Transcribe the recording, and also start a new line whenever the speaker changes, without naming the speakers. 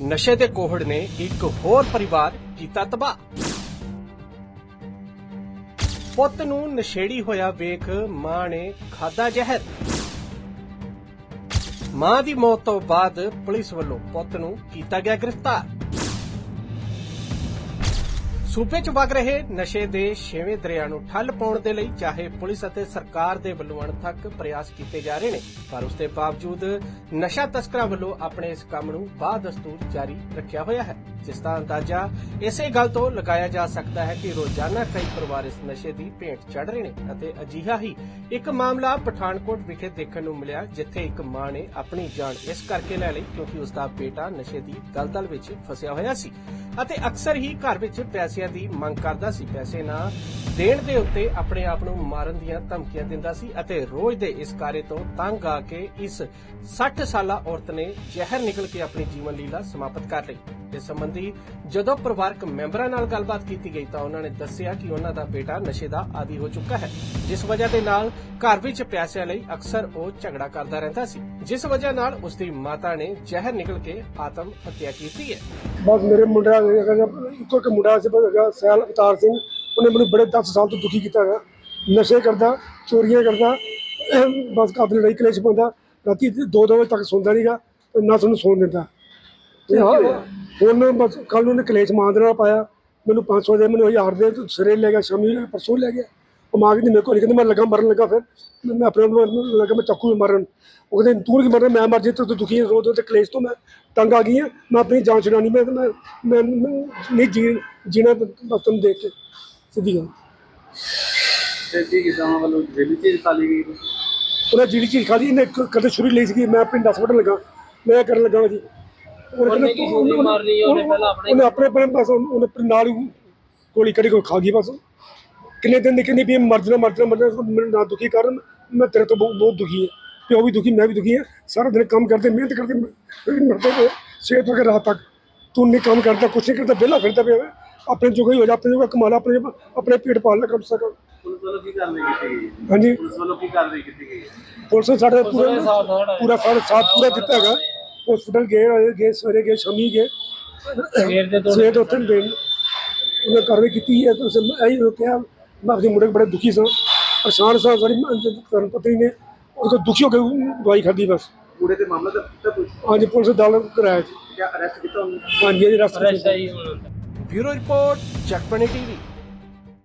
ਨਸ਼ੇ ਦੇ ਕੋਹੜ ਨੇ ਇੱਕ ਹੋਰ ਪਰਿਵਾਰ ਕੀਤਾ ਤਬਾਹ। ਪੁੱਤ ਨੂੰ ਨਸ਼ੇੜੀ ਹੋਇਆ ਵੇਖ ਮਾਂ ਨੇ ਖਾਦਾ ਜ਼ਹਿਰ। ਮਾਂ ਦੀ ਮੌਤ ਤੋਂ ਬਾਅਦ ਪੁਲਿਸ ਵੱਲੋਂ ਪੁੱਤ ਨੂੰ ਕੀਤਾ ਗਿਆ ਗ੍ਰਿਫਤਾਰ। ਸੂਬੇ 'ਚ ਵਗ ਰਹੇ ਨਸ਼ੇ ਦੇ ਛੇਵੇਂ ਦਰਿਆ ਨੂੰ ਠੱਲ ਪਾਉਣ ਦੇ ਲਈ ਚਾਹੇ ਪੁਲਿਸ ਅਤੇ ਸਰਕਾਰ ਦੇ ਵੱਲੋਂ ਅਣਥੱਕ ਪ੍ਰਯਾਸ ਕੀਤੇ ਜਾ ਰਹੇ ਨੇ, ਪਰ ਉਸ ਦੇ ਬਾਵਜੂਦ ਨਸ਼ਾ ਤਸਕਰਾਂ ਵੱਲੋਂ ਆਪਣੇ ਇਸ ਕੰਮ ਨੂੰ ਬਾਦਸਤੂਰ ਜਾਰੀ ਰੱਖਿਆ ਹੋਇਆ ਹੈ। ਜਿਸ ਦਾ ਅੰਦਾਜ਼ਾ ਇਸੇ ਗੱਲ ਤੋਂ ਲਗਾਇਆ ਜਾ ਸਕਦਾ ਹੈ ਕਿ ਰੋਜ਼ਾਨਾ ਕਈ ਪਰਿਵਾਰ ਇਸ ਨਸ਼ੇ ਦੀ ਭੇਂਟ ਚੜ ਰਹੇ ਨੇ ਅਤੇ ਅਜਿਹਾ ਹੀ ਇੱਕ ਮਾਮਲਾ ਪਠਾਨਕੋਟ ਵਿਖੇ ਦੇਖਣ ਨੂੰ ਮਿਲਿਆ, ਜਿੱਥੇ ਇੱਕ ਮਾਂ ਨੇ ਆਪਣੀ ਜਾਨ ਇਸ ਕਰਕੇ ਲੈ ਲਈ ਕਿਉਂਕਿ ਉਸ ਦਾ ਬੇਟਾ ਨਸ਼ੇ ਦੀ ਦਲਦਲ ਵਿੱਚ ਫਸਿਆ ਹੋਇਆ ਸੀ। ਅਤੇ ਅਕਸਰ ਹੀ ਘਰ ਵਿੱਚ ਪੈਸਿਆਂ ਦੀ ਮੰਗ ਕਰਦਾ ਸੀ। ਪੈਸੇ ਨਾ ਦੇਣ ਦੇ ਉੱਤੇ ਆਪਣੇ ਆਪ ਨੂੰ ਮਾਰਨ ਦੀਆਂ ਧਮਕੀਆਂ ਦਿੰਦਾ ਸੀ ਅਤੇ ਰੋਜ਼ ਦੇ ਇਸ ਕਾਰੇ ਤੋਂ ਤੰਗ ਆ ਕੇ ਇਸ 60 ਸਾਲਾ ਔਰਤ ਨੇ ਜ਼ਹਿਰ ਨਿਕਲ ਕੇ ਆਪਣੀ ਜੀਵਨ ਲੀਲਾ ਸਮਾਪਤ ਕਰ ਲਈ। ਇਸ ਸੰਬੰਧੀ ਜਦੋਂ ਪਰਿਵਾਰਕ ਮੈਂਬਰਾਂ ਨਾਲ ਗੱਲਬਾਤ ਕੀਤੀ ਗਈ ਤਾਂ ਉਹਨਾਂ ਨੇ ਦੱਸਿਆ ਕਿ ਉਹਨਾਂ ਦਾ ਬੇਟਾ ਨਸ਼ੇ ਦਾ ਆਦੀ ਹੋ ਚੁੱਕਾ ਹੈ। ਜਿਸ ਵਜ੍ਹਾ ਦੇ ਨਾਲ ਘਰ ਵਿੱਚ ਪੈਸਿਆਂ ਲਈ ਅਕਸਰ ਉਹ ਝਗੜਾ ਕਰਦਾ ਰਹਿੰਦਾ ਸੀ। ਜਿਸ ਵਜ੍ਹਾ ਨਾਲ ਉਸ ਦੀ ਮਾਤਾ ਨੇ ਜ਼ਹਿਰ ਨਿਕਲ ਕੇ ਆਤਮ ਹੱਤਿਆ ਕੀਤੀ ਹੈ।
ਬਸ ਮੇਰੇ ਮੁੰਡਾ ਇੱਕੋ ਇੱਕ ਮੁੰਡਾ ਸੀ ਹੈਗਾ ਸੈਲ ਅਵਤਾਰ ਸਿੰਘ। ਉਹਨੇ ਮੈਨੂੰ ਬੜੇ 10 ਸਾਲ ਤੋਂ ਦੁਖੀ ਕੀਤਾ ਹੈਗਾ। ਨਸ਼ੇ ਕਰਦਾ, ਚੋਰੀਆਂ ਕਰਦਾ ਬਸ ਕਾਬਲ ਲੜਾਈ ਕਲੇਸ਼ ਪਾਉਂਦਾ ਰਾਤੀ 2-2 ਵਜੇ ਤੱਕ ਸੌਂਦਾ ਨਹੀਂਗਾ ਤੇ ਨਾ ਸਾਨੂੰ ਸੌਣ ਦਿੰਦਾ। ਤੇ ਹੁਣ ਬਸ ਕੱਲ ਉਹਨੇ ਕਲੇਸ਼ ਮਾਂ ਦੇ ਨਾਲ ਪਾਇਆ। ਮੈਨੂੰ 500 ਦੇ, ਮੈਨੂੰ 1000 ਦੇ ਤੂੰ ਸਿਰੇ ਲੈ ਗਿਆ, ਸ਼ਾਮੀ ਲੈ ਪਰਸੋਂ ਲੈ ਗਿਆ। ਉਹ ਮਾਂ ਕਹਿੰਦੀ ਮੇਰੇ ਕੋਲ ਨਹੀਂ ਕਹਿੰਦੀ ਮੈਂ ਲੱਗਾ ਮਰਨ ਲੱਗਾ ਫਿਰ। ਮੈਂ ਮੈਂ ਆਪਣੇ ਨੂੰ ਲੱਗਾ ਮੈਂ ਚੱਕੂ ਮਾਰਨ। ਉਹ ਕਹਿੰਦੇ ਤੂੰ ਨਹੀਂ ਮਰਨਾ ਮੈਂ ਮਰ ਜੇ ਤੂੰ ਤੂੰ ਦੁਖੀ ਹੈ ਰੋਜ਼ ਤੇ ਕਲੇਸ਼ ਤੋਂ ਮੈਂ ਤੰਗ ਆ ਗਈ ਹਾਂ। ਮੈਂ ਆਪਣੀ ਜਾਨ ਛਡਾਣੀ ਮੈਂ ਮੈਂ ਮੈਂ ਮੈਂ ਨਹੀਂ ਜੀ ਜੀਣਾ ਬਸ ਤੁਹਾਨੂੰ ਦੇਖ ਕੇ ਸਿੱਧੀ ਗੱਲ।
ਤੇ ਜੀ ਕਿਸਾਨਾਂ ਵੱਲੋਂ ਜੇਲ੍ਹ ਚ ਸਾਲੀ ਗਈ?
ਉਹਨੇ ਜਿਹੜੀ ਚੀਜ਼ ਖਾਦੀ ਇਹਨੇ ਕ- ਕਦੇ ਛੁਰੀ ਲਈ ਸੀਗੀ ਮੈਂ ਹਸਪਤਾਲ ਲੱਗਾ। ਮੈਂ ਕਰਨ ਲੱਗਾ ਜੀ। ਉਹਨੇ
ਕੀ ਗੋਲੀ ਮਾਰਨੀ ਹੈ? ਉਹਨੇ ਪਹਿਲਾਂ ਆਪਣੇ-
ਉਹਨੇ ਆਪਣੇ ਆਪਣੇ ਬਸ ਉਹਨੇ ਆਪਣੇ ਨਾਲ ਹੀ ਗੋਲੀ ਕੜੀ ਕੋ ਖਾ ਗਈ ਬਸ। ਕਿੰਨੇ ਦਿਨ ਦੀ ਕਹਿੰਦੀ ਵੀ ਇਹ ਮਰ ਜਾਣਾ ਮਰ ਜਾਣਾ ਮਰ ਜਾਣਾ ਮੈਨੂੰ ਨਾ ਦੁਖੀ ਕਰਨ ਮੈਂ ਤੇਰੇ ਤੋਂ ਬਹੁਤ ਬਹੁਤ ਦੁਖੀ ਹਾਂ ਪਿਓ ਵੀ ਦੁਖੀ ਮੈਂ ਵੀ ਦੁਖੀ ਹਾਂ ਸਾਰਾ ਦਿਨ ਕੰਮ ਕਰਦੇ ਮਿਹਨਤ ਕਰਦੇ ਮ- ਮਰਦੇ ਪਏ ਸਵੇਰ ਤੋਂ ਲੈ ਕੇ ਰਾਤ ਤੱਕ ਤੂੰ ਨਹੀਂ ਕੰਮ ਕਰਦਾ ਕੁਛ ਨਹੀਂ ਕਰਦਾ ਵਿਹਲਾ ਫਿਰਦਾ ਪਿਆ ਵਾ। ਆਪਣੇ ਜੋਗਾ ਹੀ ਹੋ ਜਾ ਆਪਣੇ ਜੋਗਾ ਕਮਾ ਲਾ ਆਪਣੇ ਆਪਣੇ ਪੇਟ ਪਾਲ ਲੈ ਕਮ ਸੇ ਕਮ
ਪੁਲਿਸ ਵੱਲੋਂ ਕੀ ਕਾਰਵਾਈ ਕੀਤੀ ਗਈ
ਹਾਂਜੀ
ਪੁਲਿਸ ਵੱਲੋਂ ਕੀ ਕਾਰਵਾਈ ਕੀਤੀ ਗਈ
ਪੁਲਿਸ ਨੇ ਸਾਡੇ ਪੂਰਾ ਪੂਰਾ ਸਾਡਾ ਸਾਥ ਪੂਰਾ ਦਿੱਤਾ ਹੈਗਾ ਹਸਪੀਟਲ ਗਏ ਹੋਏ ਗਏ ਸਵੇਰੇ ਗਏ ਸ਼ਾਮੀ ਗਏ
ਸਵੇਰ ਦੇ ਤੋਂ
ਸਵੇਰ ਤੋਂ ਉੱਥੇ ਦੇਣ ਉਹਨੇ ਕਾਰਵਾਈ ਕੀਤੀ ਹੈ ਤੁਸੀਂ ਇਹੀ ਰੋਕਿਆ ਮੈਂ ਆਪਣੇ ਮੁੰਡੇ ਬੜੇ ਦੁਖੀ ਸਾਂ ਪਰੇਸ਼ਾਨ ਸਾਂ ਸਾਡੀ ਕਰਨ ਪਤਨੀ ਨੇ ਉਹ ਤੋਂ ਦੁਖੀ ਹੋ ਕੇ ਦਵਾਈ ਖਾਧੀ ਬਸ।
ਪੂਰੇ ਤੇ ਮਾਮਲਾ ਦਰਜ ਕੀਤਾ ਪੁਲਿਸ
ਹਾਂਜੀ ਪੁਲਿਸ ਦਲ ਕਰਾਇਆ ਜੀ।
ਕਿਆ ਅਰੈਸਟ ਕੀਤਾ ਉਹਨੂੰ?
ਹਾਂਜੀ ਜੀ ਰਸਤੇ
ਅਰੈਸਟ ਹੈ ਜੀ ਹੁਣ